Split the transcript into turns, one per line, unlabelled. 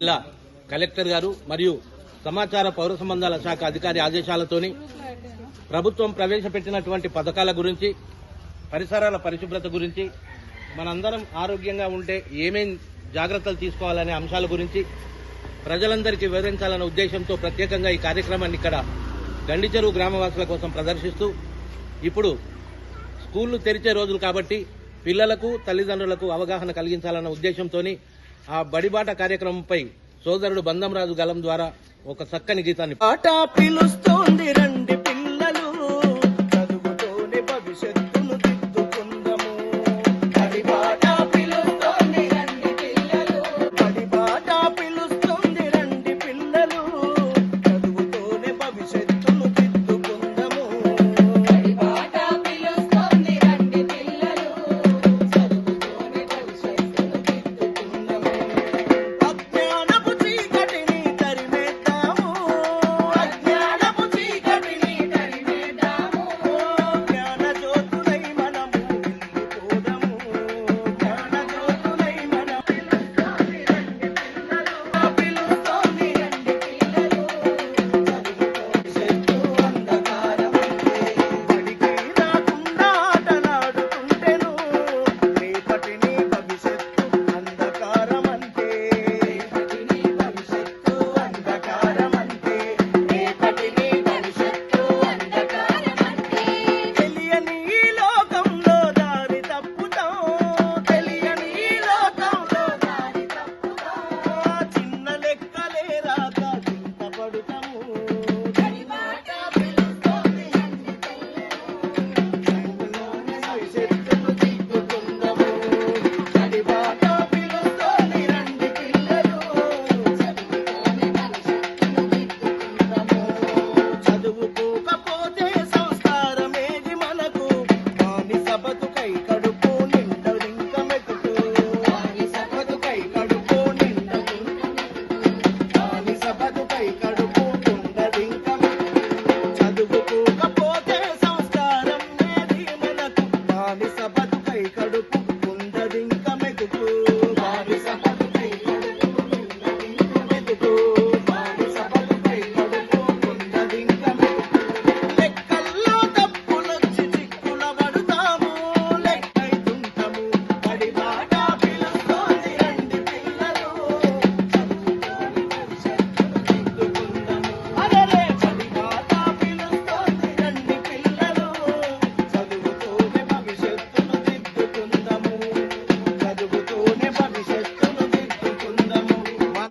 జిల్లా కలెక్టర్ గారు మరియు సమాచార పౌర సంబంధాల శాఖ అధికారి ఆదేశాలతోని ప్రభుత్వం ప్రవేశపెట్టినటువంటి పథకాల గురించి పరిసరాల పరిశుభ్రత గురించి మనందరం ఆరోగ్యంగా ఉంటే ఏమేం జాగ్రత్తలు తీసుకోవాలనే అంశాల గురించి ప్రజలందరికీ వివరించాలనే ఉద్దేశంతో ప్రత్యేకంగా ఈ కార్యక్రమాన్ని ఇక్కడ గండిచెరువు గ్రామవాసుల కోసం ప్రదర్శిస్తూ ఇప్పుడు స్కూళ్ళు తెరిచే రోజులు కాబట్టి పిల్లలకు తల్లిదండ్రులకు అవగాహన కలిగించాలన్న ఉద్దేశంతో ఆ బడిబాట కార్యక్రమంపై సోదరుడు బంధంరాజు గలం ద్వారా ఒక చక్కని గీతాన్ని
పాట పిలుస్తూ